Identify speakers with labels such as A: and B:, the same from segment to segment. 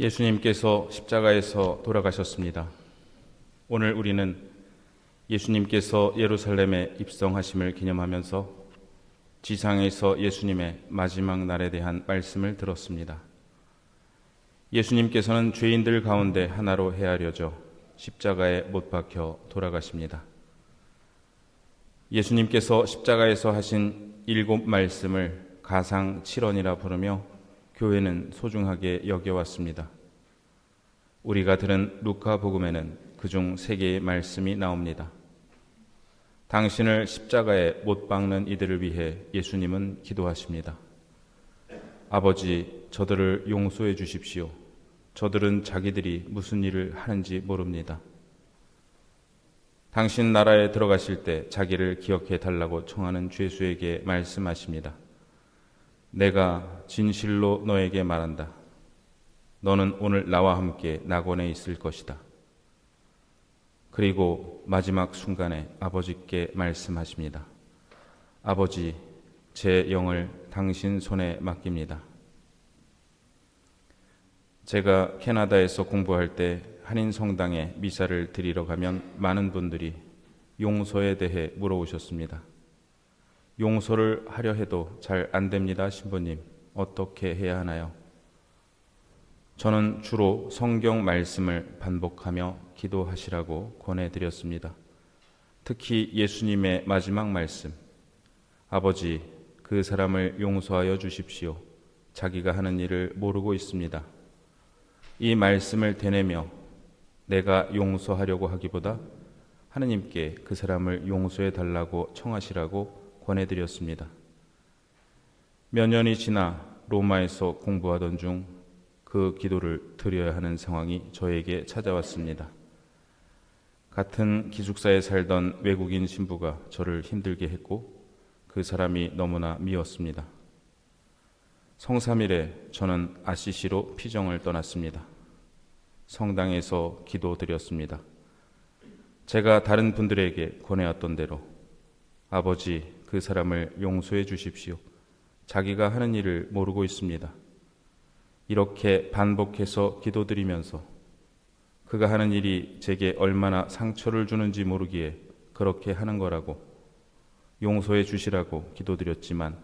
A: 예수님께서 십자가에서 돌아가셨습니다. 오늘 우리는 예수님께서 예루살렘에 입성하심을 기념하면서 지상에서 예수님의 마지막 날에 대한 말씀을 들었습니다. 예수님께서는 죄인들 가운데 하나로 헤아려져 십자가에 못 박혀 돌아가십니다. 예수님께서 십자가에서 하신 일곱 말씀을 가상 7원이라 부르며 교회는 소중하게 여겨왔습니다. 우리가 들은 루카 복음에는 그중 세 개의 말씀이 나옵니다. 당신을 십자가에 못 박는 이들을 위해 예수님은 기도하십니다. 아버지, 저들을 용서해 주십시오. 저들은 자기들이 무슨 일을 하는지 모릅니다. 당신 나라에 들어가실 때 자기를 기억해 달라고 청하는 죄수에게 말씀하십니다. 내가 진실로 너에게 말한다. 너는 오늘 나와 함께 낙원에 있을 것이다. 그리고 마지막 순간에 아버지께 말씀하십니다. 아버지, 제 영을 당신 손에 맡깁니다. 제가 캐나다에서 공부할 때 한인 성당에 미사를 드리러 가면 많은 분들이 용서에 대해 물어오셨습니다. 용서를 하려 해도 잘 안 됩니다, 신부님. 어떻게 해야 하나요? 저는 주로 성경 말씀을 반복하며 기도하시라고 권해드렸습니다. 특히 예수님의 마지막 말씀. 아버지, 그 사람을 용서하여 주십시오. 자기가 하는 일을 모르고 있습니다. 이 말씀을 되뇌며 내가 용서하려고 하기보다 하느님께 그 사람을 용서해 달라고 청하시라고 권해드렸습니다. 몇 년이 지나 로마에서 공부하던 중 그 기도를 드려야 하는 상황이 저에게 찾아왔습니다. 같은 기숙사에 살던 외국인 신부가 저를 힘들게 했고 그 사람이 너무나 미웠습니다. 성삼일에 저는 아시시로 피정을 떠났습니다. 성당에서 기도드렸습니다. 제가 다른 분들에게 권해왔던 대로 아버지 그 사람을 용서해 주십시오. 자기가 하는 일을 모르고 있습니다. 이렇게 반복해서 기도드리면서 그가 하는 일이 제게 얼마나 상처를 주는지 모르기에 그렇게 하는 거라고 용서해 주시라고 기도드렸지만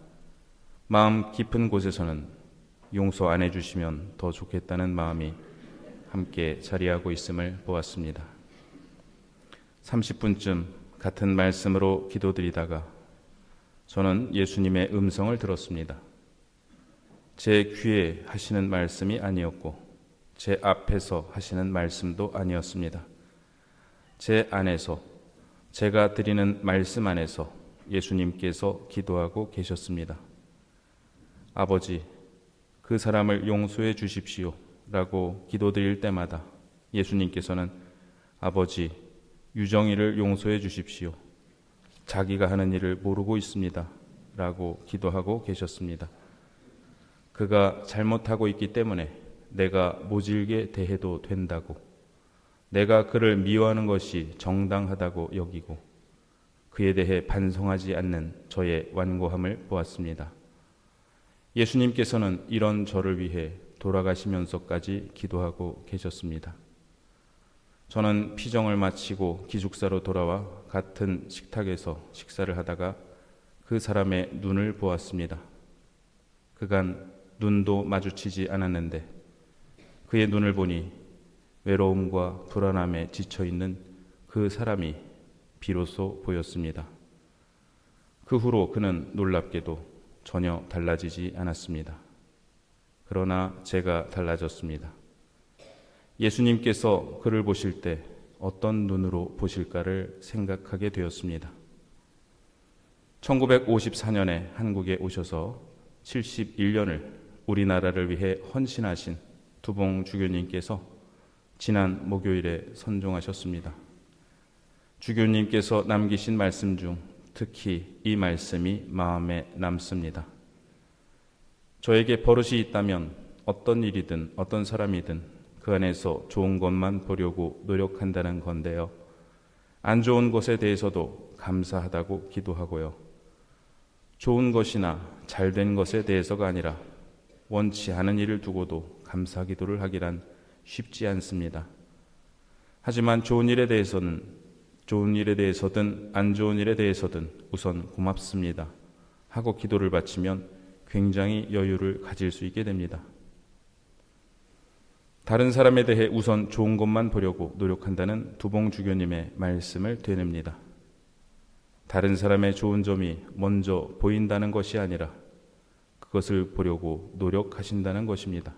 A: 마음 깊은 곳에서는 용서 안 해주시면 더 좋겠다는 마음이 함께 자리하고 있음을 보았습니다. 30분쯤 같은 말씀으로 기도드리다가 저는 예수님의 음성을 들었습니다. 제 귀에 하시는 말씀이 아니었고 제 앞에서 하시는 말씀도 아니었습니다. 제 안에서 제가 드리는 말씀 안에서 예수님께서 기도하고 계셨습니다. 아버지, 그 사람을 용서해 주십시오. 라고 기도드릴 때마다 예수님께서는 아버지, 유정이를 용서해 주십시오. 자기가 하는 일을 모르고 있습니다. 라고 기도하고 계셨습니다. 그가 잘못하고 있기 때문에 내가 모질게 대해도 된다고, 내가 그를 미워하는 것이 정당하다고 여기고, 그에 대해 반성하지 않는 저의 완고함을 보았습니다. 예수님께서는 이런 저를 위해 돌아가시면서까지 기도하고 계셨습니다. 저는 피정을 마치고 기숙사로 돌아와 같은 식탁에서 식사를 하다가 그 사람의 눈을 보았습니다. 그간 눈도 마주치지 않았는데 그의 눈을 보니 외로움과 불안함에 지쳐 있는 그 사람이 비로소 보였습니다. 그 후로 그는 놀랍게도 전혀 달라지지 않았습니다. 그러나 제가 달라졌습니다. 예수님께서 그를 보실 때 어떤 눈으로 보실까를 생각하게 되었습니다. 1954년에 한국에 오셔서 71년을 우리나라를 위해 헌신하신 두봉 주교님께서 지난 목요일에 선종하셨습니다. 주교님께서 남기신 말씀 중 특히 이 말씀이 마음에 남습니다. 저에게 버릇이 있다면 어떤 일이든 어떤 사람이든 그 안에서 좋은 것만 보려고 노력한다는 건데요. 안 좋은 것에 대해서도 감사하다고 기도하고요. 좋은 것이나 잘된 것에 대해서가 아니라 원치 않은 일을 두고도 감사 기도를 하기란 쉽지 않습니다. 하지만 좋은 일에 대해서는 좋은 일에 대해서든 안 좋은 일에 대해서든 우선 고맙습니다. 하고 기도를 바치면 굉장히 여유를 가질 수 있게 됩니다. 다른 사람에 대해 우선 좋은 것만 보려고 노력한다는 두봉 주교님의 말씀을 되냅니다. 다른 사람의 좋은 점이 먼저 보인다는 것이 아니라 그것을 보려고 노력하신다는 것입니다.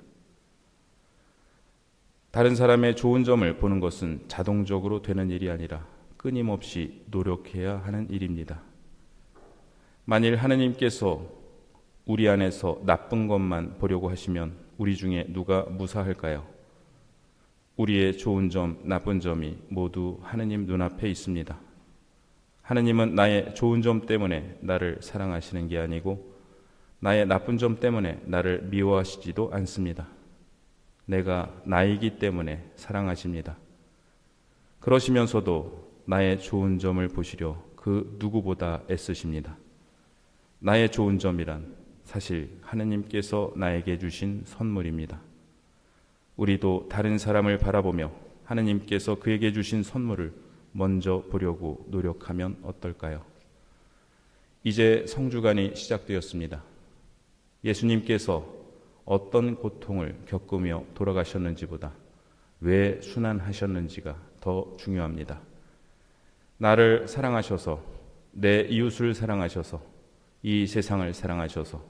A: 다른 사람의 좋은 점을 보는 것은 자동적으로 되는 일이 아니라 끊임없이 노력해야 하는 일입니다. 만일 하느님께서 우리 안에서 나쁜 것만 보려고 하시면 우리 중에 누가 무사할까요? 우리의 좋은 점, 나쁜 점이 모두 하느님 눈앞에 있습니다. 하느님은 나의 좋은 점 때문에 나를 사랑하시는 게 아니고 나의 나쁜 점 때문에 나를 미워하시지도 않습니다. 내가 나이기 때문에 사랑하십니다. 그러시면서도 나의 좋은 점을 보시려 그 누구보다 애쓰십니다. 나의 좋은 점이란 사실 하느님께서 나에게 주신 선물입니다. 우리도 다른 사람을 바라보며 하느님께서 그에게 주신 선물을 먼저 보려고 노력하면 어떨까요? 이제 성주간이 시작되었습니다. 예수님께서 어떤 고통을 겪으며 돌아가셨는지보다 왜 순환하셨는지가 더 중요합니다. 나를 사랑하셔서 내 이웃을 사랑하셔서 이 세상을 사랑하셔서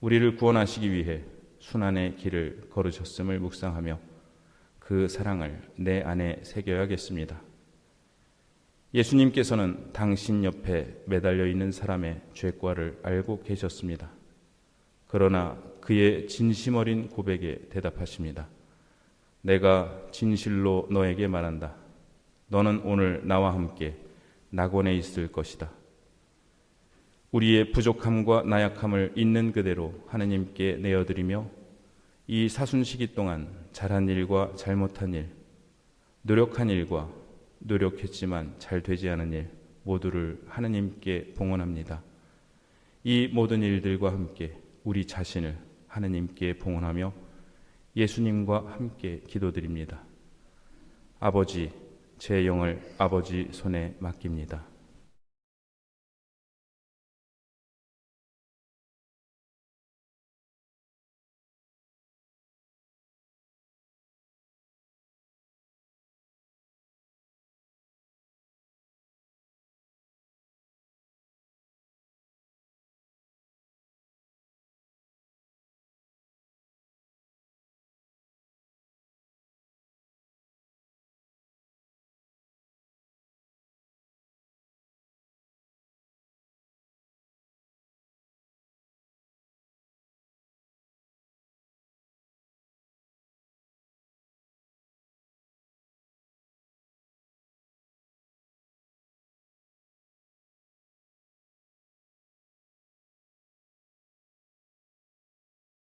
A: 우리를 구원하시기 위해 순환의 길을 걸으셨음을 묵상하며 그 사랑을 내 안에 새겨야겠습니다. 예수님께서는 당신 옆에 매달려 있는 사람의 죄과를 알고 계셨습니다. 그러나 그의 진심 어린 고백에 대답하십니다. 내가 진실로 너에게 말한다. 너는 오늘 나와 함께 낙원에 있을 것이다. 우리의 부족함과 나약함을 있는 그대로 하느님께 내어드리며 이 사순 시기 동안 잘한 일과 잘못한 일, 노력한 일과 노력했지만 잘 되지 않은 일 모두를 하느님께 봉헌합니다. 이 모든 일들과 함께 우리 자신을 하느님께 봉헌하며 예수님과 함께 기도드립니다. 아버지, 제 영을 아버지 손에 맡깁니다.